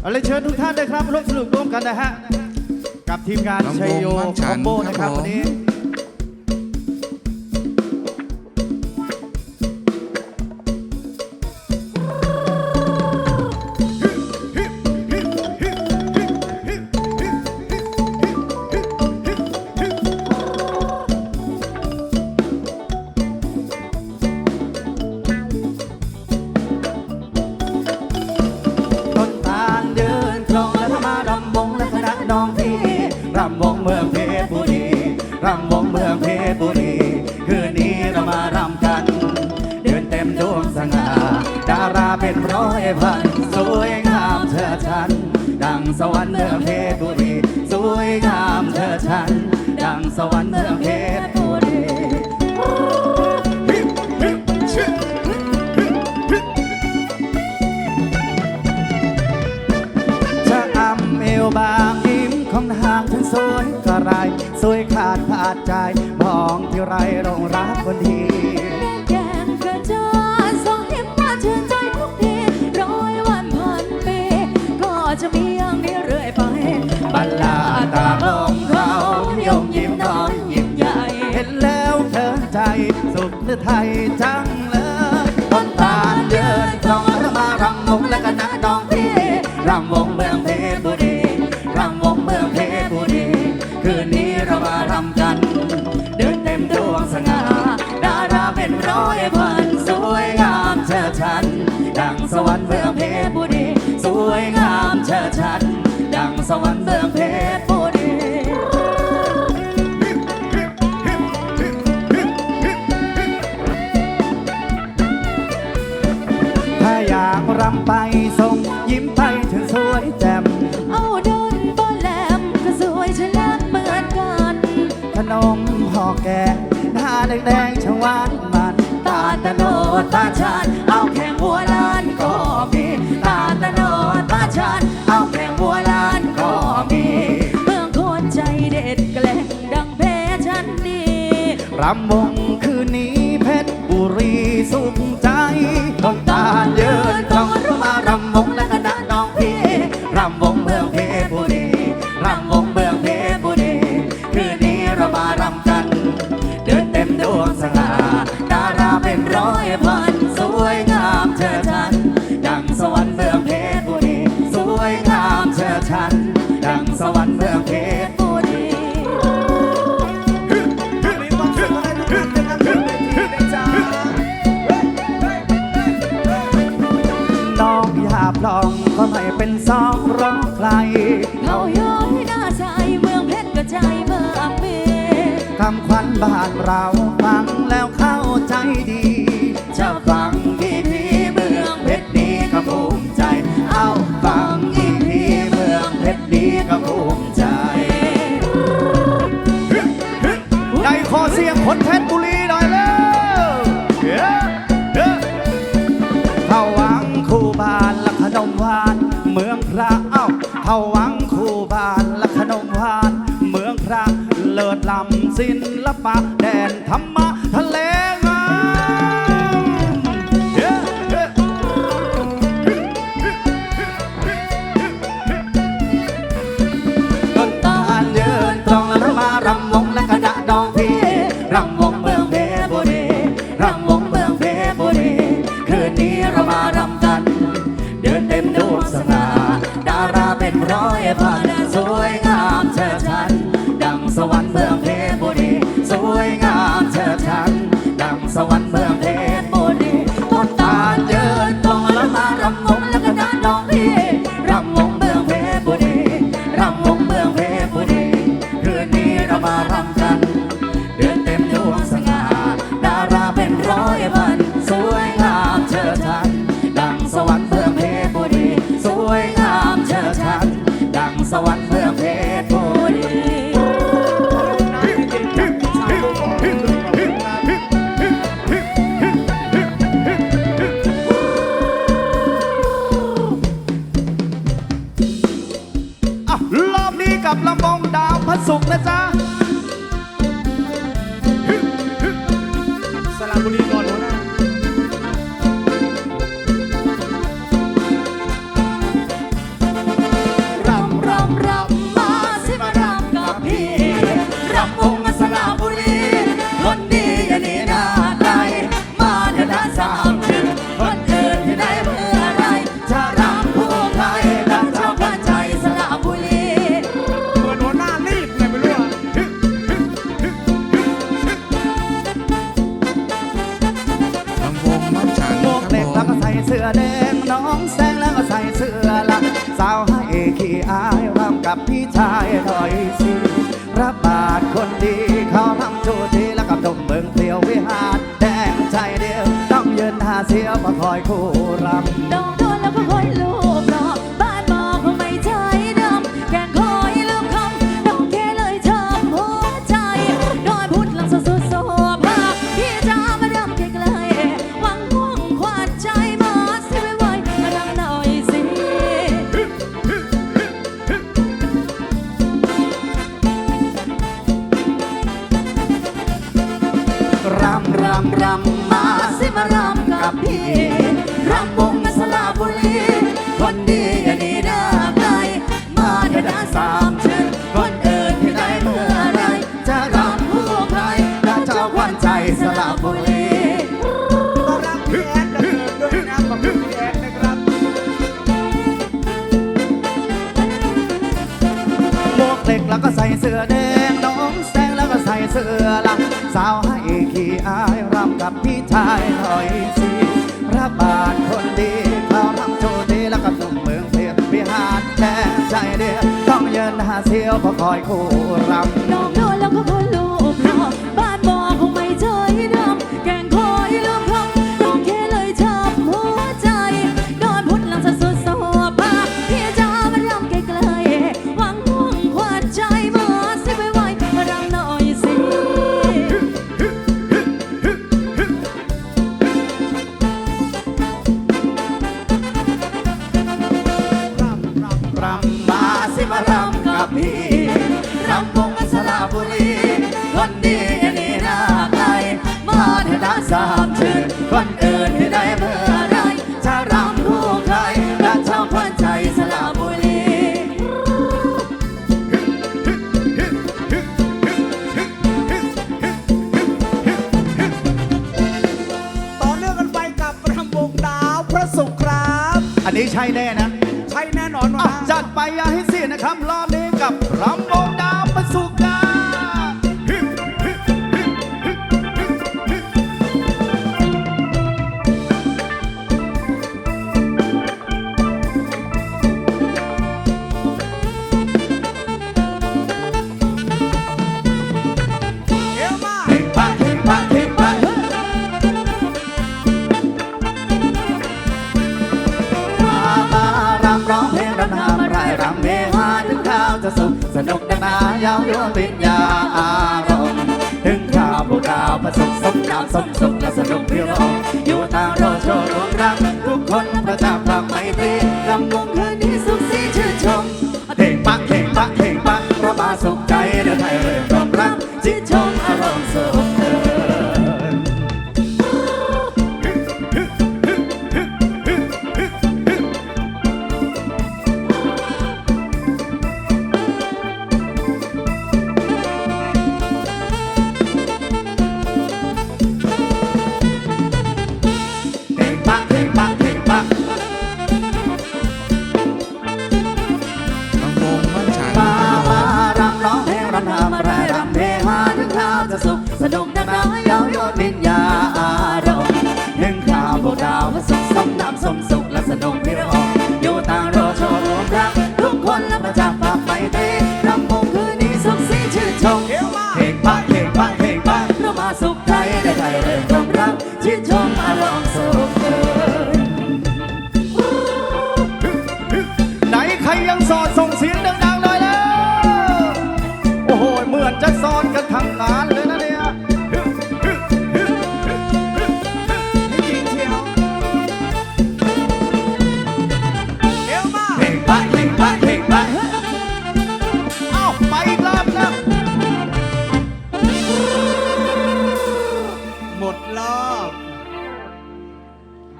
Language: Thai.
เอาเลยเชิญทุกท่านเลยครับร่วมสนุกร่วมกันนะฮะ กับทีมงานลำวงชัยโยมั่นฉัคอนมโบครับนะครับผม วันนี้ รำวงเมืองเพชรบุรี คืนนี้เรามารำกัน เดินเต็มดวงสง่า ดาราเป็นร้อยพัน สวยงามเธอฉัน ดังสวรรค์เมืองเพชรบุรี สวยงามเธอฉัน ดังสวรรค์เมืองเพชรบุรีชะอำเอวบางยิ้มของนางฉันสวยกระไรสวยขาด ใจมองที่ไรโรงรักคนดีแกงกระจายส่งยิ้มมาชื่นใจทุกทีร้อยวันพันปี ก็จะมีอย่างนี้เรื่อยไปบัลลาตาลงเขานิยมยิ้มน้อยยิ้มใหญ่ เห็นแล้วเธอใจสุขหรือไทยจังเลยต้นตาลเดินตรงแล้วมารำวงและก็นักน้องพี่รำวง สวรรค์เมืองเพชรบุรีถ้าอยากรำไปส่งยิ้มไปถึงสวยแจ่มเอาเดินบนแหลมก็สวยฉลาดเหมือนกันขนมห่อแกงหน้าแดงๆชหวานมัน ตาตะโนดตาชาน รำวงคืนนี้เพชรบุรีสุขใจต้นตาเดินตรงเรามารำวงและคณะน้องพี่รำวงเมืองเพชรบุรีรำวงเมืองเพชรบุรีคืนนี้เรามารำกัน เดินเต็มดวงสง่าดาราเป็นร้อยพันสวยงามเชิดชันดังสวรรค์เมืองเพชรบุรีสวยงามเชิดชัน สองร้องใครเขาย้อยหน้าใจเมืองเพชรกระจายเมืองเพชรคำขวัญบ้านเราฟังแล้วเข้าใจดี จะฟังอีพีเมืองเพชรนี้ก็ภูมิใจ เอาฟังอีพีเมืองเพชรนี้ก็ภูมิใจ ในขอเสียงคนเพชรบุรีหน่อยเร็ ปะแดนธรรมะทะเลงามเย้เย้ต้นตาลเดินตรงแล้วมารำวงและคณะน้องพี่รำวงเมืองเพชรบุรีรำวงเมืองเพชรบุรีคืนนี้เรามารำกัน เดินเต็มดวงสง่าดาราเป็นร้อยพันสวยงามเชิดชัน น แดงน้องแสงแล้วใส่เสื้อละสาวให้ขี้อายรำกับพี่ชายหน่อยสิพระบาทคนดีเขาทำโจท คนดีอย่าดีหน้าใคมาเถอะนะสามชื่อคนอื่นที่ได้เมื่อไร จะรับผู้ใครและเจ้าควันใจสลับบุรีต้อนรับพี่แอนดำเนินด้วยนะขอบพี่แอนนะครับหมวกเหล็กแล้วก็ใส่เสื้อแดงน้องแซงแล้วก็ใส่เสื้อลายสาวให้ขี้อายรำกับพี่ชายหน่อยสิพระบาทคนดี เสียวพอคอยคู่รำ น้องโดนแล้วก็คน จัดไปอย่าให้เสียนะครับรอบนี้กับรำวง ย้ายั่วปิดยาอารมณ์ถึงข้าพวกเราผสมสมนาำสมสมและสนุกเพื่ง